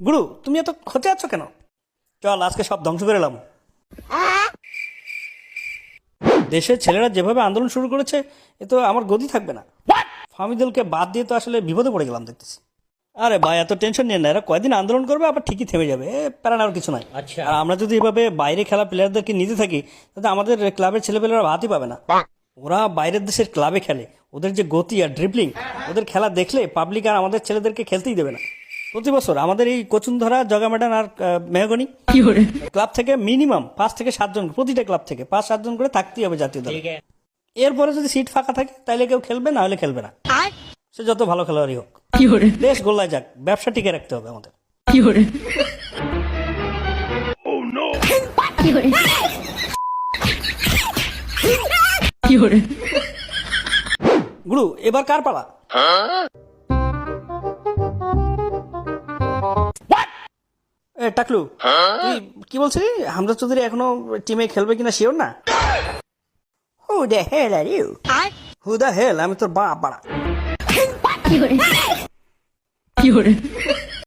গুরু তুমি এত খচে আছো কেন? চল আজকে সব ধ্বংস করে এলাম। দেশের ছেলেরা যেভাবে আন্দোলন শুরু করেছে এ তো আমার গতি থাকবে না। ফামিদুলকে বাদ দিয়ে তো আসলে বিপদে পড়ে গেলাম দেখতেছি। আরে ভাই এত টেনশন নিয়ে না এরা কয়দিন আন্দোলন করবে আবার ঠিকই থেমে যাবে। এ প্যারা নেওয়ার কিছু নাই। আচ্ছা। আর আমরা যদি এভাবে বাইরে খেলা প্লেয়ারদেরকে নিতে থাকি তাহলে আমাদের ক্লাবের ছেলেপেলেরা ভাতই পাবে না। ওরা বাইরের দেশের ক্লাবে খেলে। ওদের যে গতি আর ড্রিবলিং ওদের খেলা দেখলে পাবলিক আর আমাদের ছেলেদেরকে খেলতেই দেবে না। প্রতি বছর আমাদের এই কচুনধরা জগামাডান আর মেহগনি ক্লাব থেকে মিনিমাম পাঁচ থেকে সাতজন প্রতিটা ক্লাব থেকে পাঁচ সাতজন করে থাকতেই হবে জাতীয় দল। এরপরে যদি সিট ফাঁকা থাকে তাহলে কেউ খেলবে না হলে খেলবে না। সে যত ভালো খেলোয়াড়ই হোক। বেশ গোল্লায় যাক ব্যবসা টিকে রাখতে হবে আমাদের। গুরু এবার কার পালা? টাকলু তুই কি বলছিলি? হামজা চৌধুরী এখনও টিমে খেলবে কিনা শিওর না? Who the hell are you who the hell আমি তোর বাপ বাড়া।